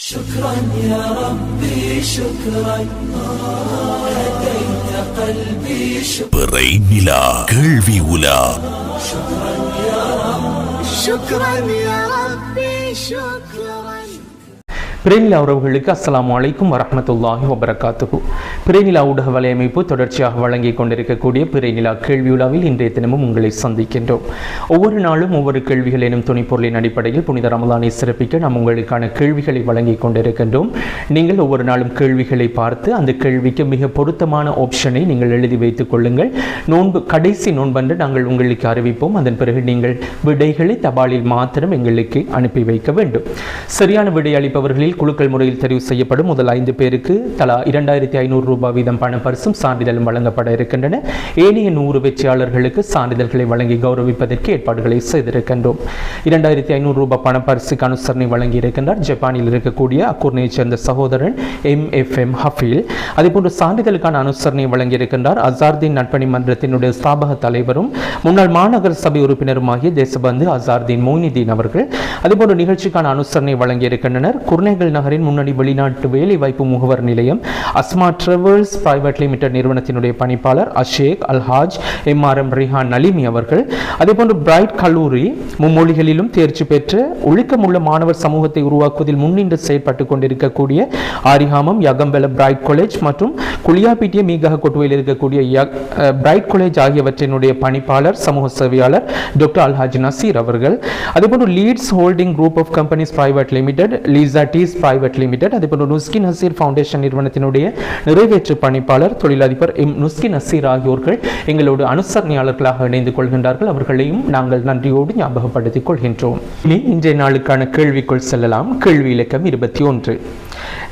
شكرا يا ربي شكرا هديت قلبي شكرا பிறை நிலா கேள்வி உலா شكرا يا ربي شكرا பிரேமிலா உறவுகளுக்கு அஸ்லாம் அலைக்கும் வரமத்துல்லாஹி வபரகாத்துகு பிரேமிலா ஊடக வலையமைப்பு தொடர்ச்சியாக வழங்கிக் கொண்டிருக்கக்கூடிய பிரேமிலா கேள்வியுலாவில் இன்றைய தினமும் உங்களை சந்திக்கின்றோம். ஒவ்வொரு நாளும் ஒவ்வொரு கேள்விகள் எனும் துணைப்பொருளின் அடிப்படையில் புனித ரமலானை சிறப்பிக்க நாம் உங்களுக்கான கேள்விகளை வழங்கிக் கொண்டிருக்கின்றோம். நீங்கள் ஒவ்வொரு நாளும் கேள்விகளை பார்த்து அந்த கேள்விக்கு மிக பொருத்தமான ஆப்ஷனை நீங்கள் எழுதி வைத்துக் கொள்ளுங்கள். நோன்பு கடைசி நோன்பன்று நாங்கள் உங்களுக்கு அறிவிப்போம். அதன் பிறகு நீங்கள் விடைகளை தபாலில் மாத்திரம் எங்களுக்கு அனுப்பி வைக்க வேண்டும். சரியான விடை அளிப்பவர்களில் குழுக்கள் முறையில் தெரிவு செய்யப்படும். முதல் ஐந்து பேருக்கு தலா இரண்டாயிரத்தி ஐநூறு ரூபாய் வீதம் பண பரிசும் சான்றிதழும் வழங்கப்பட இருக்கின்றன. ஏனைய நூறு வெற்றியாளர்களுக்கு சான்றிதழ்களை வழங்கி கௌரவிப்பதற்கு ஏற்பாடுகளை செய்திருக்கின்றோம். இரண்டாயிரத்தி ஐநூறு ரூபாய் பண பரிசுக்கு அனுசரணை வழங்கியிருக்கின்றார் ஜப்பானில் இருக்கக்கூடிய அக்கூர்னையைச் சேர்ந்த சகோதரன் எம் எஃப் எம் ஹஃபீல். அதேபோன்று சான்றிதழுக்கான அனுசரணை வழங்கியிருக்கின்றார் அசார்தீன் நட்பணி மன்றத்தினுடைய ஸ்தாபக தலைவரும் முன்னாள் மாநகர சபை உறுப்பினருமாகிய தேசபந்து அசார்தீன் மொய்னிதீன் அவர்கள். அதேபோன்று நிகழ்ச்சிக்கான அனுசரணை வழங்கியிருக்கின்றனர் குர்நேக குர்நேகல் நகரின் முன்னணி வெளிநாட்டு வேலைவாய்ப்பு முகவர் நிலையம் அஸ்மா டிராவல்ஸ் பிரைவேட் லிமிடெட் நிறுவனத்தினுடைய பணிப்பாளர் Ashaikh Alhaj M R M Rihan Naleemi அவர்கள். அதேபோன்று பிரைட் கல்லூரி மும்மொழிகளிலும் தேர்ச்சி பெற்று ஒழுக்கமுள்ள மாணவர் சமூகத்தை உருவாக்குவதில் முன்னின்று செயற்பட்டு கொண்டிருக்கக்கூடிய ஆரிஹாமம் யகம்பெல பிரைட் காலேஜ் மற்றும் குளியாப்பிட்டிய மீகக கொட்டுவையில் இருக்கக்கூடிய பிரைட் காலேஜ் ஆகியவற்றினுடைய பணிப்பாளர் சமூக சேவையாளர் டாக்டர் அல்ஹாஜ் நசீர் அவர்கள். அதேபோன்று Leeds holding group of companies private limited Lisa டீஸ் பிரைவேட் லிமிடெட் அதேபோன்று நுஸ்கின் நசீர் ஃபவுண்டேஷன் நிறுவனத்தினுடைய நிறைவேற்று பணிப்பாளர் தொழிலதிபர் எம் நுஸ்கின் நசீர் ஆகியோர்கள் எங்களோடு அனுசரணையாளர்களாக இணைந்து கொள்கின்றார்கள். அவர்களையும் நாங்கள் நன்றியோடு ஞாபகப்படுத்திக் கொள்கின்றோம். இனி இன்றைய நாளுக்கான கேள்விக்குள் செல்லலாம். கேள்வி இலக்கம் இருபத்தி ஒன்று.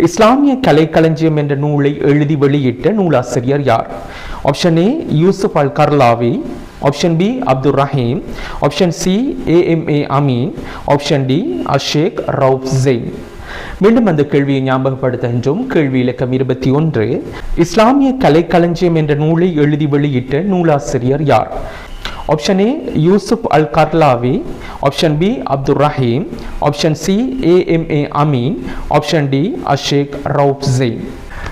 இஸ்லாமிய கலைக்களஞ்சியம் என்ற நூலை எழுதி வெளியிட்ட நூலாசிரியர் யார்? Option A Yusuf Al Qaradawi option B Abdul Rahim option C AMA Ameen option D Ashaikh Rauf Zain மீண்டும் அந்த கேள்வியை ஞாபகப்படுத்துகின்றோம். கேள்வி இலக்கம் இருபத்தி ஒன்று. இஸ்லாமிய கலைக்களஞ்சியம் என்ற நூலை எழுதி வெளியிட்ட நூலாசிரியர் யார்? Option A Yusuf Al Qaradawi option B Abdul Rahim option C AMA Ameen option D Ashaikh Rauf Zain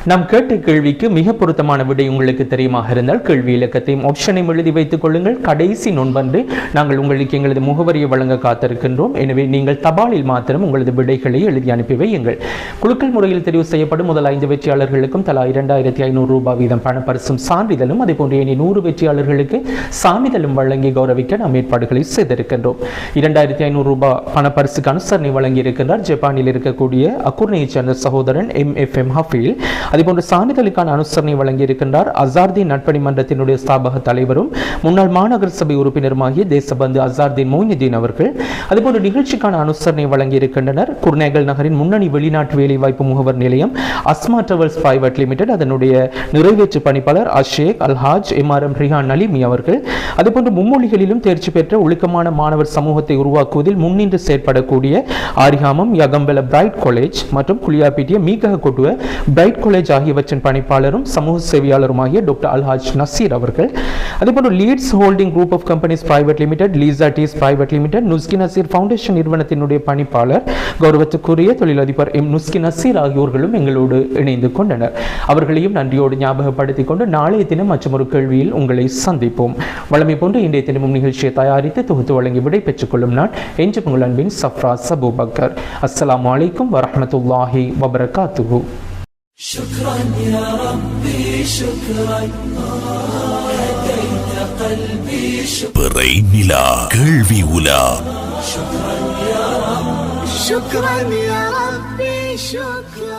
நாம் கேட்ட கேள்விக்கு மிக பொருத்தமான விடை உங்களுக்கு தெரியுமாக இருந்தால் கேள்வி இலக்கத்தையும் ஆப்ஷனையும் எழுதி வைத்துக் கொள்ளுங்கள். கடைசி நொன்பன்று நாங்கள் உங்களுக்கு எங்களது முகவரியை வழங்க காத்திருக்கின்றோம். எனவே நீங்கள் தபாலில் மாத்திரம் உங்களது விடைகளை எழுதி அனுப்பி வையுங்கள். குழுக்கள் முறையில் தெரிவு செய்யப்படும் முதல் ஐந்து வெற்றியாளர்களுக்கும் தலா இரண்டாயிரத்தி ஐநூறு ரூபாய் வீதம் பணப்பரிசும் சான்றிதழும் அதேபோன்று இனி நூறு வெற்றியாளர்களுக்கு சான்றிதழும் வழங்கி கௌரவிக்க நாம் ஏற்பாடுகளை செய்திருக்கின்றோம். இரண்டாயிரத்தி ஐநூறு ரூபாய் பணப்பரிசுக்கு அனுசரணை வழங்கியிருக்கின்றார். ஜப்பானில் இருக்கக்கூடிய அக்குர்னையைச் சேர்ந்த சகோதரன் எம் எஃப் எம் ஹஃபீல் அதேபோன்று சான்றிதழுக்கான அனுசரணை வழங்கியிருக்கின்றார். அசார்தீன் நட்பணி மன்றத்தினுடைய ஸ்தாபக தலைவரும் முன்னாள் மாநகர சபை உறுப்பினருமாகிய தேசபந்து அசார்தீன் மொய்னுதீன் அவர்கள். அதேபோன்று நிகழ்ச்சிக்கான அனுசரணை வழங்கி இருக்கின்றனர் குர்நேகல் நகரின் முன்னணி வெளிநாட்டு வேலைவாய்ப்பு முகவர் நிலையம் அஸ்மா டிராவல்ஸ் பிரைவேட் லிமிடெட் அதனுடைய நிறைவேற்று பணிப்பாளர் Ashaikh Alhaj M R M Rihan Naleemi அவர்கள். அதேபோன்று மும்மொழிகளிலும் தேர்ச்சி பெற்ற ஒழுக்கமான மாணவர் சமூகத்தை உருவாக்குவதில் முன்னின்று செயற்படக்கூடிய ஆரிகாமம் யகம்பெல பிரைட் காலேஜ் மற்றும் Kuliyapitiya Meegaha Kotuwa Bright College College ஆகியவற்றின் பணிப்பாளரும் சமூக சேவையாளருமாகிய டாக்டர் அல்ஹாஜ் நசீர் அவர்கள். அதேபோன்று Leeds holding group of companies private limited Lisa tease private limited Nuski Naseer foundation நிறுவனத்தினுடைய பணிப்பாளர் கௌரவத்துக்குரிய தொழிலதிபர் எம் நுஸ்கி நசீர் ஆகியோர்களும் எங்களோடு இணைந்து கொண்டனர். அவர்களையும் நன்றியோடு ஞாபகப்படுத்திக் கொண்டு நாளைய தினம் மற்றும் ஒரு கேள்வியில் உங்களை சந்திப்போம். வளமை போன்று இன்றைய தினமும் நிகழ்ச்சியை தயாரித்து தொகுத்து வழங்கி விடை பெற்றுக் கொள்ளும் நான் என்று உங்கள் அன்பின் சஃப்ரா சபூபக்கர். அஸ்லாம் அலைக்கும் வரமத்துல்லாஹி வபரகாத்துஹு. شكرا يا ربي شكرا هديت قلبي شكرا பிறை நிலா கேள்வி உலா شكرا يا ربي شكرا